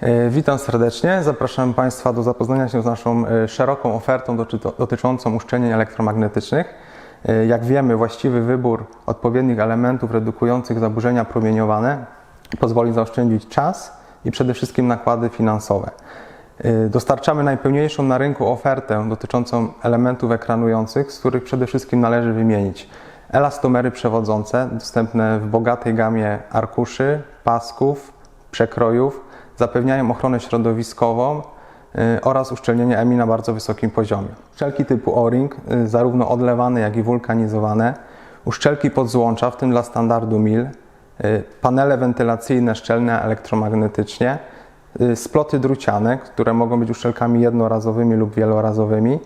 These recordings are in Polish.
E, Witam serdecznie. Zapraszam Państwa do zapoznania się z naszą e, szeroką ofertą doty- dotyczącą uszczelnień elektromagnetycznych. E, Jak wiemy, właściwy wybór odpowiednich elementów redukujących zaburzenia promieniowane pozwoli zaoszczędzić czas i przede wszystkim nakłady finansowe. Dostarczamy najpełniejszą na rynku ofertę dotyczącą elementów ekranujących, z których przede wszystkim należy wymienić elastomery przewodzące, dostępne w bogatej gamie arkuszy, pasków, przekrojów, zapewniają ochronę środowiskową y, oraz uszczelnienie EMI na bardzo wysokim poziomie. Uszczelki typu O-ring, y, zarówno odlewane, jak i wulkanizowane, uszczelki podzłącza, w tym dla standardu MIL, y, panele wentylacyjne szczelne elektromagnetycznie, sploty druciane, które mogą być uszczelkami jednorazowymi lub wielorazowymi,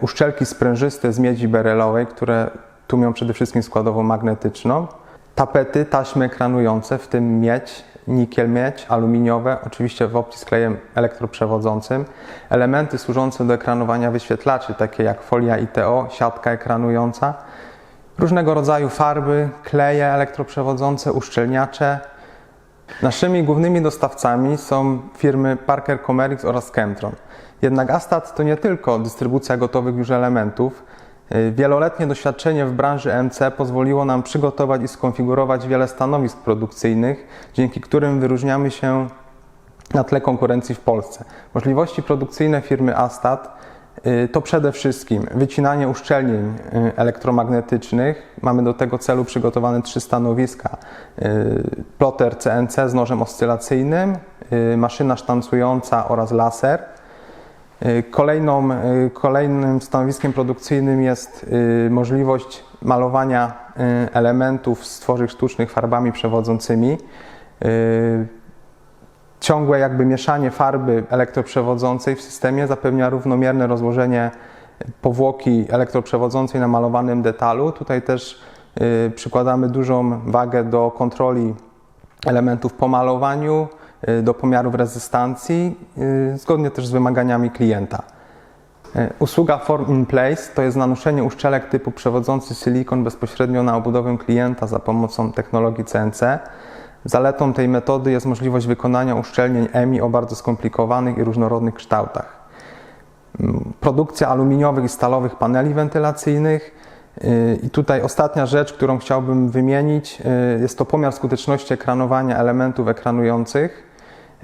uszczelki sprężyste z miedzi berylowej, które tłumią przede wszystkim składową magnetyczną, tapety, taśmy ekranujące, w tym miedź, nikiel miedź, aluminiowe, oczywiście w opcji z klejem elektroprzewodzącym, elementy służące do ekranowania wyświetlaczy, takie jak folia ITO, siatka ekranująca, różnego rodzaju farby, kleje elektroprzewodzące, uszczelniacze. Naszymi głównymi dostawcami są firmy Parker Comerix oraz Chemtron. Jednak Astat to nie tylko dystrybucja gotowych już elementów. Y, Wieloletnie doświadczenie w branży MC pozwoliło nam przygotować i skonfigurować wiele stanowisk produkcyjnych, dzięki którym wyróżniamy się na tle konkurencji w Polsce. Możliwości produkcyjne firmy Astat y, to przede wszystkim wycinanie uszczelnień y, elektromagnetycznych. Mamy do tego celu przygotowane trzy stanowiska. Ploter CNC z nożem oscylacyjnym, maszyna sztancująca oraz laser. Y, Kolejną, y, kolejnym stanowiskiem produkcyjnym jest y, możliwość malowania elementów z tworzyw sztucznych farbami przewodzącymi. Ciągłe jakby mieszanie farby elektroprzewodzącej w systemie zapewnia równomierne rozłożenie powłoki elektroprzewodzącej na malowanym detalu. Tutaj też przykładamy dużą wagę do kontroli elementów po malowaniu, do pomiarów rezystancji, y, zgodnie też z wymaganiami klienta. Y, Usługa Form in Place to jest nanuszenie uszczelek typu przewodzący silikon bezpośrednio na obudowę klienta za pomocą technologii CNC. Zaletą tej metody jest możliwość wykonania uszczelnień EMI o bardzo skomplikowanych i różnorodnych kształtach. Mm, Produkcja aluminiowych i stalowych paneli wentylacyjnych. I tutaj ostatnia rzecz, którą chciałbym wymienić, jest to pomiar skuteczności ekranowania elementów ekranujących.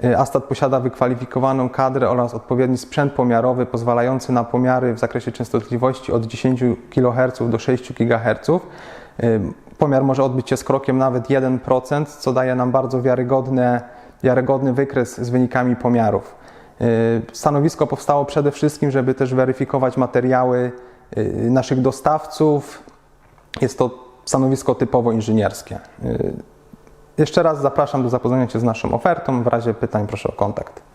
Yy, Astat posiada wykwalifikowaną kadrę oraz odpowiedni sprzęt pomiarowy pozwalający na pomiary w zakresie częstotliwości od 10 kHz do 6 GHz. Yy, Pomiar może odbyć się z krokiem nawet 1%, co daje nam bardzo wiarygodne, wiarygodny wykres z wynikami pomiarów. Yy, Stanowisko powstało przede wszystkim, żeby też weryfikować materiały naszych dostawców. Jest to stanowisko typowo inżynierskie. Jeszcze raz zapraszam do zapoznania się z naszą ofertą. W razie pytań proszę o kontakt.